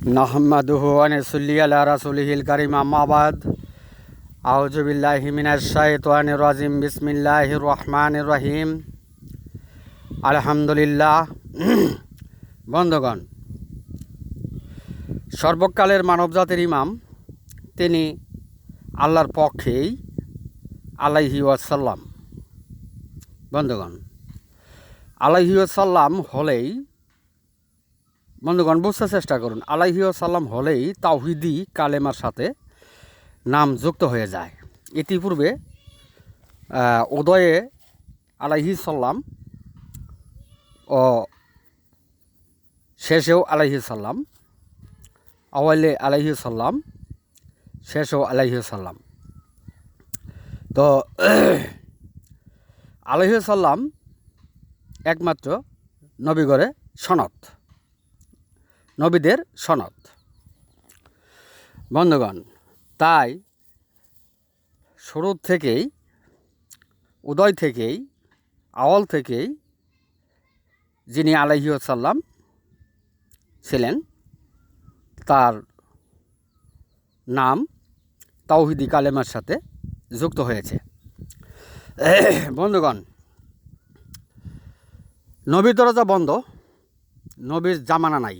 নাহমাদুহু আনসুল্লি আলা রাসুলিহিল কারিম আম্মাবাদ আউজুবিল্লাহি মিনাশ শাইতানির রাজিম, বিসমিল্লাহির রহমানির রহিম। আলহামদুলিল্লাহ। বন্ধগণ, সর্বকালের মানবজাতির ইমাম, তিনি আল্লাহর পক্ষেই আলাইহি ওয়াসাল্লাম। বন্ধুগণ, আলাইহি ওয়াসাল্লাম হলেই বন্ধুগণ, বুঝতে চেষ্টা করুন, আলাইহি সাল্লাম হলেই তাওহিদি কালেমার সাথে নাম যুক্ত হয়ে যায়। ইতিপূর্বে উদয়ে আলাইহি সাল্লাম ও শেষেও আলাইহি সাল্লাম, আওয়ালে আলাইহি সাল্লাম, শেষেও আলাইহি সাল্লাম। তো, আলাইহি সাল্লাম একমাত্র নবীগড়ে সনদ। নবীদের সনদ। বন্ধুগণ, তাই শুরু থেকেই, উদয় থেকেই আওয়াল থেকেই যিনি আলাইসাল্লাম ছিলেন, তার নাম তাওহিদি কালেমার সাথে যুক্ত হয়েছে। বন্ধুগণ, নবীর দরজা বন্ধ, নবীর জামানা নাই।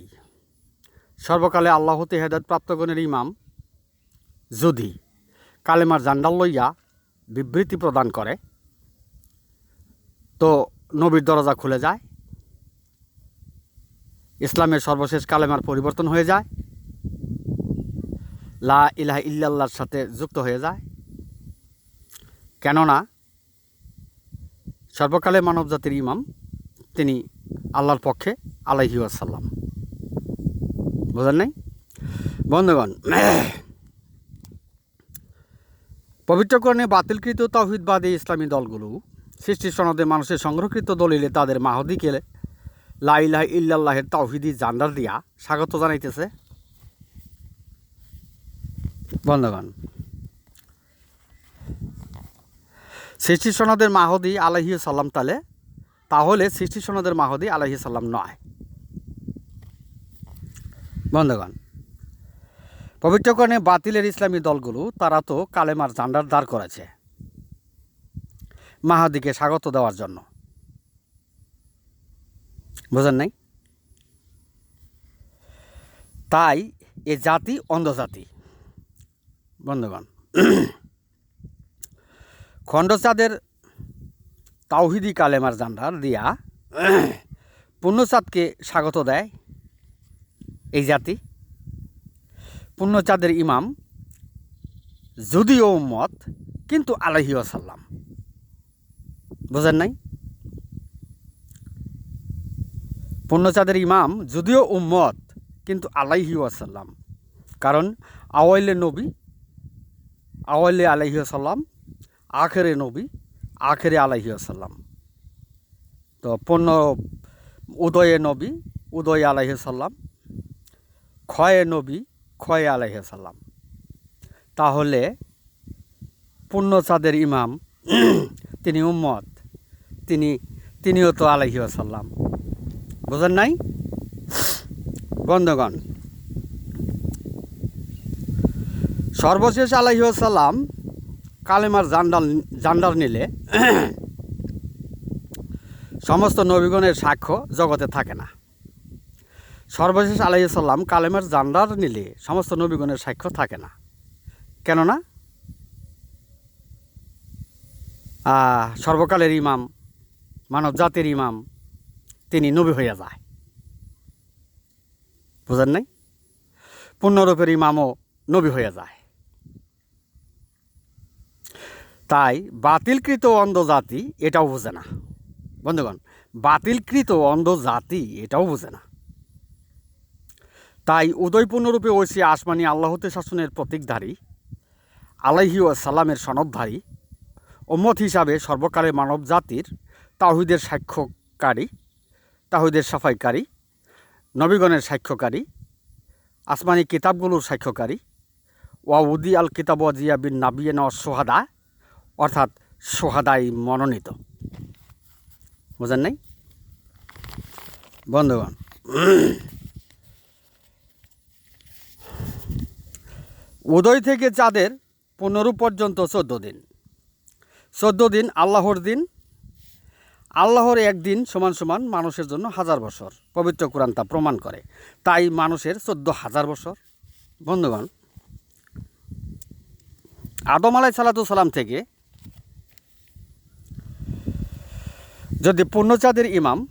সর্বকালে আল্লাহ হতে হেদায়ত প্রাপ্তগণের ইমাম। যদি কালেমার জান্ডাল লইয়া বিবৃতি প্রদান করে, তো নবীর দরজা খুলে যায়, ইসলামের সর্বশেষ কালেমার পরিবর্তন হয়ে যায়, লা ইলাহ ইল্লাল্লাহর সাথে যুক্ত হয়ে যায়। কেননা সর্বকালে মানবজাতির ইমাম তিনি আল্লাহর পক্ষে আলাইহি আসাল্লাম বোঝেন নাই? বন্ধুগণ, পবিত্রকরণে বাতিলকৃত তৌহিদবাদী ইসলামী দলগুলো সৃষ্টি সনদে মানুষের সংরক্ষিত দলিলে তাদের মাহদিকে লাইলাহ ইল্লাল্লাহের তাওহিদি জান্ডার দিয়া স্বাগত জানাইতেছে। বন্ধুগণ, সৃষ্টি সনদের মাহদি আলাহি সাল্লাম তালে, তাহলে সৃষ্টি সনদের মাহদি আলাহি সাল্লাম নয়। বন্ধুগণ, পবিত্রকরণে বাতিলের ইসলামী দলগুলো তারা তো কালেমার জান্ডার দাঁড় করেছে। মাহাদিকে স্বাগত দেওয়ার জন্য। বুঝেন নাই? তাই এ জাতি অন্ধজাতি। বন্ধুগণ খণ্ডচাঁদের তাওহিদি কালেমার জান্ডার দিয়া পূর্ণচাঁদকে স্বাগত দেয় এই জাতি। পূর্ণচাঁদের ইমাম, যদিও উম্মত, কিন্তু আলহি আসাল্লাম বোঝেন নাই? পূর্ণচাঁদের ইমাম, যদিও উম্মত, কিন্তু আলাইহি আসাল্লাম কারণ আওয়াইলে নবী, আওয়াইলে আলাইহি আসাল্লাম আখেরে নবী, আখেরে আলাইহি আসাল্লাম তো পূর্ণ উদয়ে নবী, উদয় আলাইহি সাল্লাম ক্ষয়ে নবী, ক্ষয়ে আলাইসাল্লাম তাহলে পূর্ণচাঁদের ইমাম, তিনি উম্মত, তিনি, তিনিও তো আলাইহি আসাল্লাম বুঝেন নাই? বন্ধগণ, সর্বশেষ আলাইহি আসাল্লাম কালেমার জান্ডাল জান্ডার নিলে সমস্ত নবীগণের সাক্ষ্য জগতে থাকে না। সর্বশেষ আলাইসাল্লাম কালেমের জান্ডার নিলে সমস্ত নবীগণের সাক্ষ্য থাকে না। কেননা? সর্বকালের ইমাম মানব জাতির ইমাম, তিনি নবী হইয়া যায়। বুঝেন নাই? পূর্ণরূপের ইমামও নবী হয়ে যায়। তাই বাতিলকৃত অন্ধ জাতি এটাও বোঝে না। বন্ধুগণ, বাতিলকৃত অন্ধ জাতি এটাও বোঝে না। তাই উদয়পূর্ণরূপে ঐশী আসমানি আল্লাহতে শাসনের প্রতীকধারী, আলাইহি সালামের সনদধারী ওম্মত হিসাবে সর্বকালের মানব জাতির তাহিদের সাক্ষ্যকারী তাহিদের সাফাইকারী, নবীগণের সাক্ষ্যকারী, আসমানি কিতাবগুলোর সাক্ষ্যকারী ওয়াউদি আল কিতাব জিয়া বিন নাবিয়েন সোহাদা অর্থাৎ সোহাদাই মনোনীত। বোঝেন নাই? বন্ধুগণ উদয় থেকে চাঁদের পনেরো পর্যন্ত চোদ্দ দিন। চোদ্দ দিন আল্লাহর দিন। আল্লাহর একদিন সমান সমান মানুষের জন্য হাজার বছর। পবিত্র কোরআন তা প্রমাণ করে। তাই মানুষের চোদ্দ হাজার বছর। বন্ধুগণ, আদম আলাই সালাতু সালাম থেকে যদি পূর্ণচাঁদের ইমাম,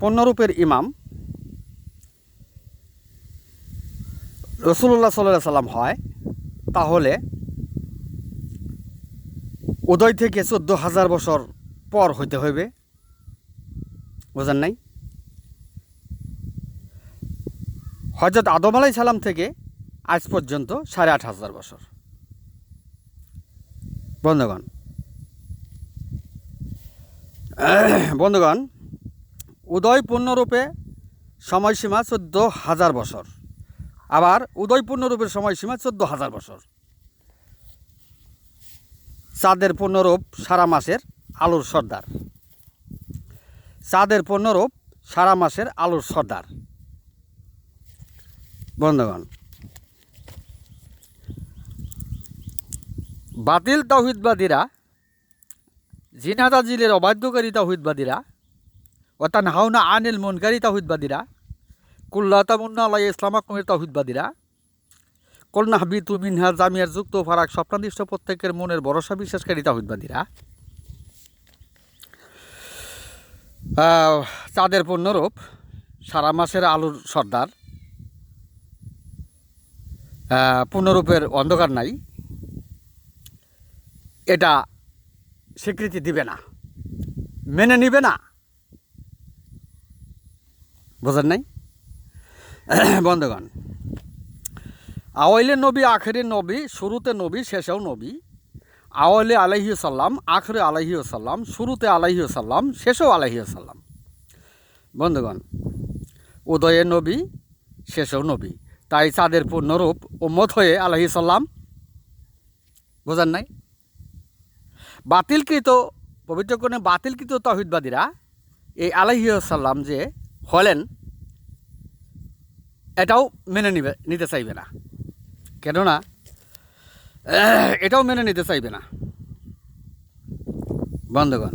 পূর্ণরূপের ইমাম রসুল্লাহ সাল্লাহ সাল্লাম হয়, তাহলে উদয় থেকে চোদ্দ হাজার বছর পর হইতে হইবে। বোঝেন নাই? হজরত আদম আলাই সালাম থেকে আজ পর্যন্ত সাড়ে আট হাজার বছর। বন্ধুগণ বন্ধুগণ, উদয় পূর্ণরূপে সময়সীমা চোদ্দ হাজার বছর। আবার উদয় পূর্ণরূপের সময়সীমা চোদ্দ হাজার বছর। চাঁদের পূর্ণরূপ সারা মাসের আলুর সর্দার। চাঁদের পূর্ণরূপ সারা মাসের আলুর সর্দার। বন্ধুগণ, বাতিল তাহিদবাদীরা জিনাদা জিলের অবাধ্যকারী তাহিদবাদীরা অর্থাৎ হাওনা আনিল মনকারী তাহিদবাদীরা কুল্লা তামুন্না আল্লাহ ইসলাম আকমের তাহিদবাদীরা কলনা হাবি তুমিনহা জামিয়ার যুক্ত ফারাক স্বপ্নাদিষ্ট প্রত্যেকের মনের ভরসা বিশ্বাসকারী তাহিদবাদীরা। চাঁদের পূর্ণরূপ সারা মাসের আলুর সর্দার। পূর্ণরূপের অন্ধকার নাই। এটা স্বীকৃতি দিবে না। মেনে নিবে না। বোঝেন নাই? বন্ধুগণ, আওয়াইলে নবী, আখেরে নবী, শুরুতে নবী, শেষেও নবী। আওয়ালে আলাহি সাল্লাম আখরে আলাহি সাল্লাম শুরুতে আলাহি সাল্লাম শেষেও আলাহি সাল্লাম বন্ধুগণ, উদয়ে নবী, শেষেও নবী। তাই চাঁদের পূর্ণরূপ উম্মত হয়ে আলাহি সাল্লাম বোঝেন নাই? বাতিলকৃত পবিত্রকরণে বাতিলকৃত তহিদবাদীরা এই আলাহি সাল্লাম যে হলেন এটাও মেনে নিবে, নিতে চাইবে না। কেননা এটাও মেনে নিতে চাইবে না। বন্ধুগণ,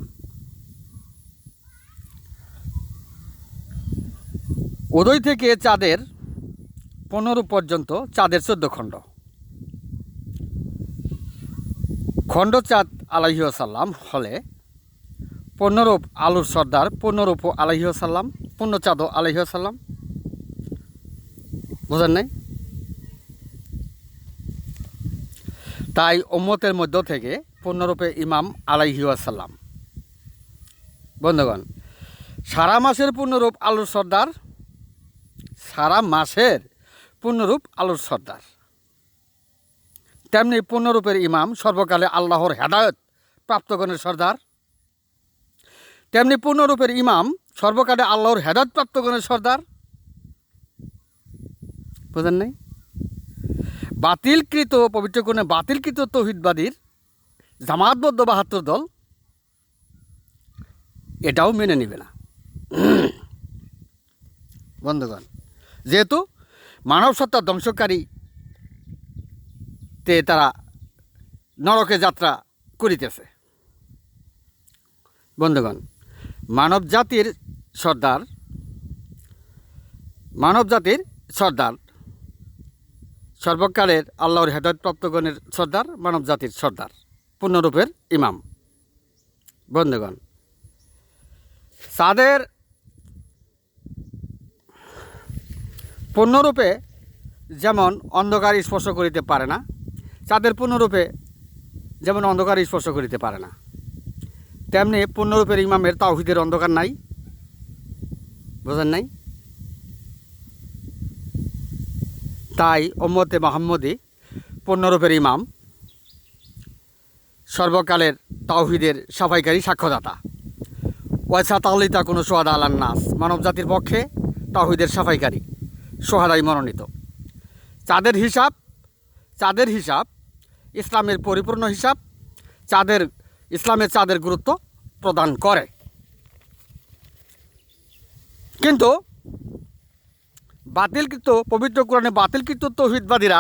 উদয় থেকে চাঁদের পনেরো পর্যন্ত চাঁদের চোদ্দ খণ্ড। খণ্ড চাঁদ আলাইসাল্লাম হলে পনেরূপ আলুর সর্দার পনেরূপ আলাইসাল্লাম পূর্ণচাঁদ আলাইসাল্লাম বোঝেন নাই? তাই উম্মতের মধ্য থেকে পূর্ণরূপে ইমাম আলাইসাল্লাম বন্ধুগণ, সারা মাসের পূর্ণরূপ আলুর সর্দার, সারা মাসের পূর্ণরূপ আলুর সর্দার। তেমনি পূর্ণরূপের ইমাম সর্বকালে আল্লাহর হেদায়ত প্রাপ্তগণের সর্দার। তেমনি পূর্ণরূপের ইমাম সর্বকালে আল্লাহর হেদায়ত প্রাপ্তগণের সর্দার। বুঝেন নাই? বাতিলকৃত, পবিত্র কোণে বাতিলকৃত তৌহিদবাদীর জামাতবদ্ধ বাহাত্তর দল এটাও মেনে নেবে না। বন্ধুগণ, যেহেতু মানব সত্তা ধ্বংসকারী তে তারা নরকে যাত্রা করিতেছে। বন্ধুগণ মানব জাতির সর্দার মানব জাতির সর্দার সর্বকালের আল্লাহর হেদায়তপ্রাপ্তগণের সর্দার, মানব জাতির সর্দার, পূর্ণরূপের ইমাম। বন্ধুগণ তাদের পূর্ণরূপে যেমন অন্ধকার স্পর্শ করিতে পারে না চাঁদের পূর্ণরূপে যেমন অন্ধকার স্পর্শ করিতে পারে না, তেমনি পূর্ণরূপের ইমামের তাওহিদের অন্ধকার নাই। বোঝেন নাই? তাই ওম্মতে মোহাম্মদী পূর্ণরূপের ইমাম, সর্বকালের তাওহিদের সাফাইকারী সাক্ষ্যদাতা। ওয়াইসা তাহলিতা কোনো সোহাদা আলান নাস মানব জাতির পক্ষে তাওহিদের সাফাইকারী, সোহাদাই মনোনীত। চাঁদের হিসাব চাঁদের হিসাব, ইসলামের পরিপূর্ণ হিসাব, চাঁদের, ইসলামের চাঁদের গুরুত্ব প্রদান করে। কিন্তু বাতিলকৃত পবিত্র কোরআনে বাতিলকৃত তৌহিদবাদীরা,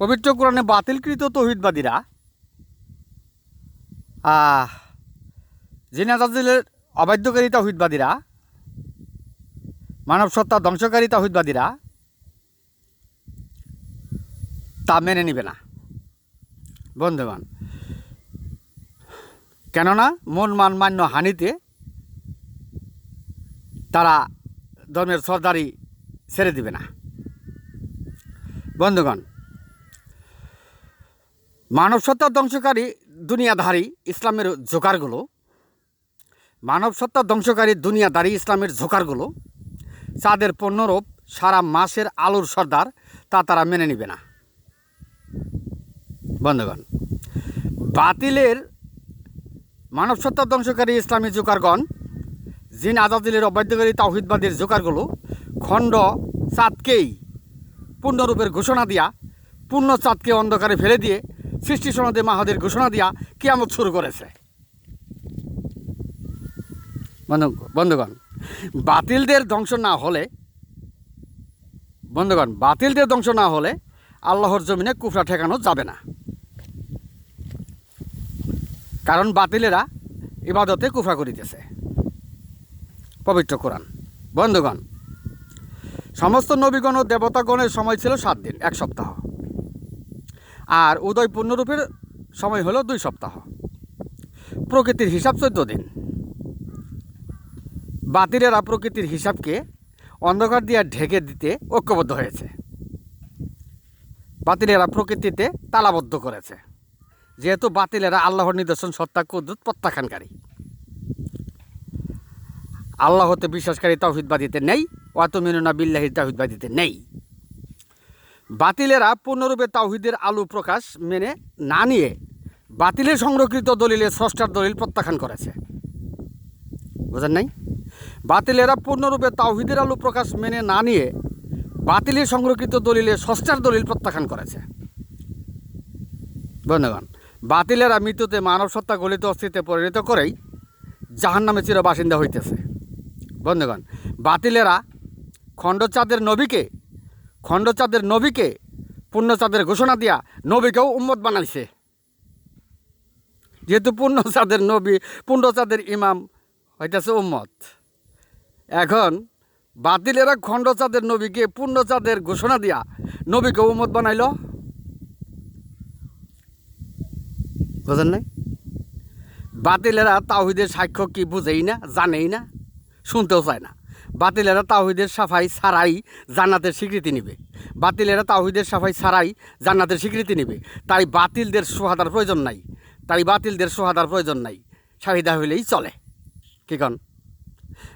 পবিত্র কোরআনে বাতিলকৃত তৌহিদবাদীরা জিনাজাজিলের অবাধ্যকারী তৌহিদবাদীরা মানব সত্তা ধ্বংসকারী তৌহিদবাদীরা, তা মেনে নিবে না। বন্ধুগণ, কেননা মন মান মান্য হানিতে তারা ধর্মের সর্দারি ছেড়ে দিবে না। বন্ধুগণ মানব সত্তা ধ্বংসকারী দুনিয়াধারী ইসলামের জোকারগুলো মানব সত্তা ধ্বংসকারী দুনিয়াধারী ইসলামের জোকারগুলো, চাঁদের পণ্যরূপ সারা মাসের আলুর সর্দার তা তারা মেনে নিবে না। বন্ধুগণ, বাতিলের মানব সত্তা ধ্বংসকারী ইসলামী জোকারগণ জিন আজাদিলের অবাধ্যকারী তাওহিদবাদীর জোকারগুলো খণ্ড চাঁদকেই পূর্ণরূপের ঘোষণা দিয়া, পূর্ণ চাঁদকে অন্ধকারে ফেলে দিয়ে সৃষ্টি সনদে মাহাদের ঘোষণা দিয়া কিয়ামত শুরু করেছে। বন্ধু বন্ধুগণ, বাতিলদের ধ্বংস না হলে বন্ধুগণ, বাতিলদের ধ্বংস না হলে আল্লাহর জমিনে কুফরা ঠেকানো যাবে না। কারণ বাতিলেরা ইবাদতে কুফরা করিতেছে। পবিত্র কোরআন। বন্ধুগণ, সমস্ত নবীগণ ও দেবতাগণের সময় ছিল সাত দিন, এক সপ্তাহ। আর উদয় পূর্ণরূপের সময় হলো দুই সপ্তাহ। প্রকৃতির হিসাব চোদ্দ দিন। বাতিলেরা প্রকৃতির হিসাবকে অন্ধকার দিয়ে ঢেকে দিতে ঐক্যবদ্ধ হয়েছে। বাতিলেরা প্রকৃতিতে তালাবদ্ধ করেছে। যেহেতু বাতিলেরা আল্লাহর নিদর্শন, সত্তা কুদ্দুত প্রত্যাখ্যানকারী। আল্লাহতে বিশ্বাসকারী তাহিদবাদীতে নেই অত মিনুনা বিল্লাহি তাহিদবাদীতে নেই। বাতিলেরা পূর্ণরূপে তাওহিদের আলু প্রকাশ মেনে না নিয়ে বাতিলের সংরক্ষিত দলিলে স্রষ্টার দলিল প্রত্যাখ্যান করেছে। বুঝেন নাই? বাতিলেরা পূর্ণরূপে তাওহিদের আলু প্রকাশ মেনে না নিয়ে বাতিলের সংরক্ষিত দলিলে স্রষ্টার দলিল প্রত্যাখ্যান করেছে। বন্ধুগণ, বাতিলেরা মৃত্যুতে মানব সত্তা গলিত অস্তিত্বে পরিণত করেই জাহান নামে চির বাসিন্দা হইতেছে। বন্ধুগণ, বাতিলেরা খণ্ডচাঁদের নবীকে খণ্ডচাঁদের নবীকে, পূর্ণচাঁদের ঘোষণা দিয়া নবীকেও উম্মত বানাইছে। যেহেতু পূর্ণচাঁদের নবী, পূর্ণচাঁদের ইমাম হইতেছে উম্মত। এখন বাতিলেরা খণ্ডচাঁদের নবীকে, পূর্ণচাঁদের ঘোষণা দিয়া নবীকে উম্মত বানাইল। বুঝেন নাই? বাতিলেরা তাওহিদের সাক্ষ্য কি বুঝেই না, জানেই না? শুনতেও চায় না। বাতিলেরা তাওহিদের সাফাই ছাড়াই জান্নাতের স্বীকৃতি নেবে। বাতিলেরা তাওহিদের সাফাই ছাড়াই জান্নাতের স্বীকৃতি নেবে। তাই বাতিলদের সোহাদার প্রয়োজন নাই। তাই বাতিলদের সোহাদার প্রয়োজন নাই। শাহিদা হইলেই চলে। কি কন?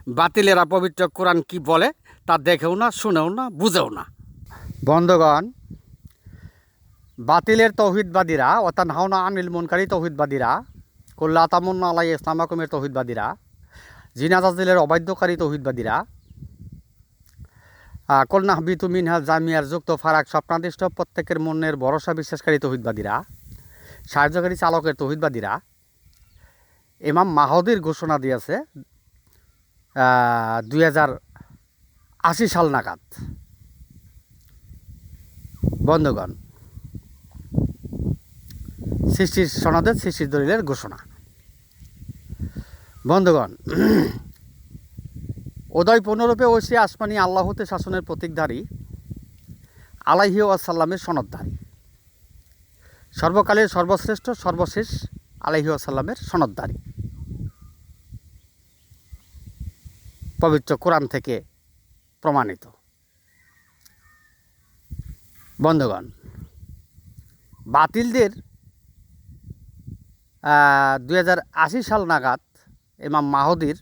বাতিলেরা পবিত্র কোরআন কি বলে তা দেখেও না, শুনেও না, বুঝেও না। বন্ধগণ, বাতিলের তৌহিদবাদীরা অর্থাৎ হাওনা আনিল মনকারী তৌহিদবাদীরা কল্লা তামন্না আলাই ইসলামাকুমের তৌহিদবাদীরা জিনাজাজিলের অবাধ্যকারী তৌহিদবাদীরা কলনা বিতু মিনহাল জামিয়ার যুক্ত ফারাক স্বপ্নাদিষ্ট প্রত্যেকের মনের ভরসা বিশ্বাসকারী তৌহিদবাদীরা, সাহায্যকারী চালকের তৌহিদবাদীরা, ইমাম মাহদির ঘোষণা দিয়েছে দুই হাজার আশি সাল নাগাদ। বন্ধুগণ, সৃষ্টির সনদের সৃষ্টির দলিলের ঘোষণা। বন্ধুগণ, উদয় পূর্ণরূপে ঐশী আসমানি আল্লাহতে শাসনের প্রতীকধারী, আলাইহি আসাল্লামের সনদধারী। সর্বকালের সর্বশ্রেষ্ঠ, সর্বশেষ আলাইহি আসাল্লামের সনদধারী। পবিত্র কোরআন থেকে প্রমাণিত। বন্ধুগণ, বাতিলদের দু হাজার আশি সাল নাগাদ ইমাম মাহদির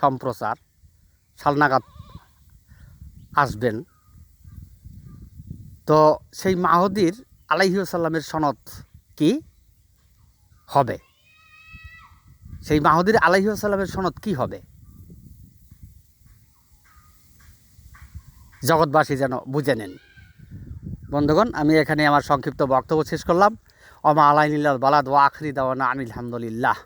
সম্প্রচার সাল নাগাদ আসবেন। তো সেই মাহদির আলাইসাল্লামের সনদ কি? হবে। সেই মাহদির আলাইসাল্লামের সনদ কি হবে? জগৎবাসী যেন বুঝে নেন। বন্ধুগণ, আমি এখানে আমার সংক্ষিপ্ত বক্তব্য শেষ করলাম। অমা আলাইনিল্লাহ বালাদ ওয়া আখরি দাওয়ানা আনিল হামদুলিল্লাহ।